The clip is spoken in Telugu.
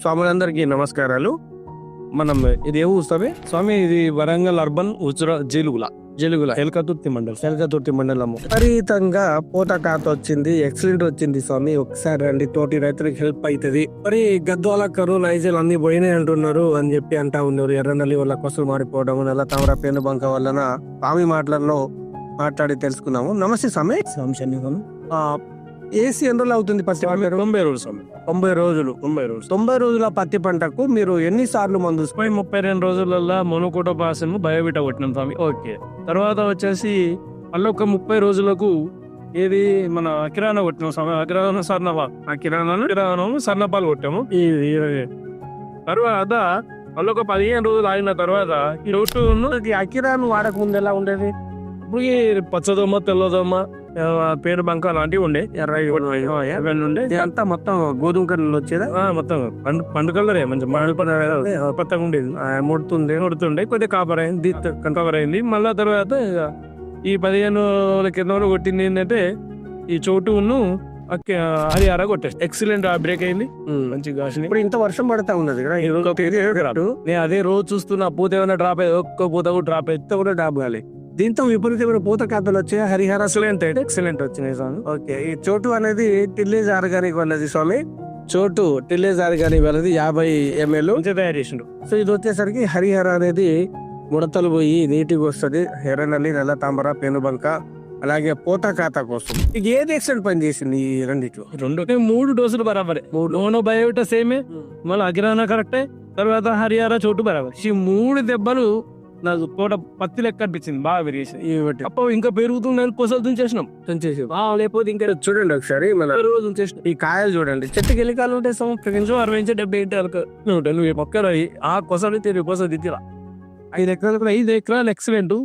స్వాములందరికీ నమస్కారాలు. మనం ఇది ఏ ఊస్తామే స్వామి ఇది వరంగల్ అర్బన్ ఉజ్ర జేలుగుల. జేలుగుల. ఎల్కతుర్తి మండలం. ఎల్కతుర్తి మండలం. విపరీతంగా పూత కాత వచ్చింది ఎక్సలెంట్ వచ్చింది స్వామి. ఒకసారి రండి తోటి రైతులకు హెల్ప్ అవుతుంది మరి గద్వాల కరువు నైజల్ అన్ని పోయినాయి అంటున్నారు అని చెప్పి అంటా ఉన్నారు. ఎర్రనల్లి వల్ల కొసలు మారిపోవడం నల్ల తామర పేను బంక వలన స్వామి మాటలలో మాట్లాడి తెలుసుకున్నాము. నమస్తే స్వామి. ఆ, ఏసీ ఎన్ని రోజులు అవుతుంది పత్తి పంట? తొంభై రోజులు స్వామి. తొంభై రోజులు. తొంభై రోజులు తొంభై రోజుల పత్తి పంటకు మీరు ఎన్ని సార్లు మందు ముప్పై ముప్పై రెండు రోజులలో మొనోకోటో పాసన్ బయోబిటా కొట్టినాం స్వామి. ఓకే. తర్వాత వచ్చేసి మళ్ళీ ఒక ముప్పై రోజులకు ఏది మన కిరాణా కొట్టినాం స్వామి. అకిరానా సర్ణపా ఆ కిరాణా కిరాణం సర్ణపాలు కొట్టాము. ఈ- తర్వాత మళ్ళీ ఒక పదిహేను రోజులు ఆగిన తర్వాత ఈ రోడ్డును అకిరాను వాడక ముందు ఎలా ఉండేది? ఇప్పుడు తెల్లదొమ్మ ఆ, పేరు బంక లాంటివి ఉండే. ఎర్ర ఉండే. అంతా మొత్తం గోధుమ కలర్లు వచ్చేదా? మొత్తం పండు పండు కలరే మంచి మామిడి పండు కొత్తగా ఉండేది. ముడుతుంది కొడుతుండే కొద్దిగా కాపర్ అయింది కవర్ అయింది. మళ్ళా తర్వాత ఈ పదిహేను కింద కొట్టింది ఏంటంటే ఈ చోటును హరియారా కొట్టేసి ఎక్సలెంట్ బ్రేక్ అయింది. మంచి కాసిన ఇప్పుడు ఇంత వర్షం పడతా ఉన్నది నేను అదే రోజు చూస్తున్నా పూత ఏమైనా డ్రాప్ అయ్యి ఒక్క పూత కూడా డ్రాప్ అయ్యి ఇంత కూడా డాబు కాలే. దీంతో విపరీతమైన పూత ఖాతాలు వచ్చాయి. హరిహర ఎక్సలెంట్ అయితే ఎక్సలెంట్ వచ్చినాయి స్వామి. ఓకే ఈ చోటు అనేది టిల్లేజ్ ఆర్గానిక్ వాళ్ళది స్వామి. చోటు టిల్లేజ్ ఆర్గానిక్ వాళ్ళది యాభై ఎంఎల్. తయారు చేసిండు. సో ఇది వచ్చేసరికి హరిహర అనేది ముడతలు పోయి నీటికి వస్తుంది. ఎర్రనల్లి నల్ల తామర పెనుబంక అలాగే పూత ఖాతా కోసం. మీకు ఏది ఎక్సలెంట్ పని చేసింది ఈ రెండిట్లో? రెండు. మూడు డోసులు బరాబరే. నోనో బయోట సేమే మళ్ళీ అగిరానా కరెక్టే తర్వాత హరియారా చోటు బరాబర్. ఈ మూడు దెబ్బలు నాకు తోట పత్తి లెక్క అనిపించింది బాగా పెరిగేసింది. అప్ప ఇంకా పెరుగుతుందని కొసలు తుంచేసినాం. తుంచేసి. ఆ, లేకపోతే ఇంకా చూడండి ఒకసారి మన రోజు తుంచేసినాం. ఈ కాయలు చూడండి. చెట్టుకి ఎన్ని కాయలు ఉంటాయి సమ? కొంచెం అరవై నుంచి డెబ్బై వరకు. ఉంటాయి. నువ్వు మొక్కలు ఆ కొసలు తిరిగి కొసలు తిట్టిరా ఐదు ఎకరాలు ఐదు ఎకరాలు ఎక్సలెంట్.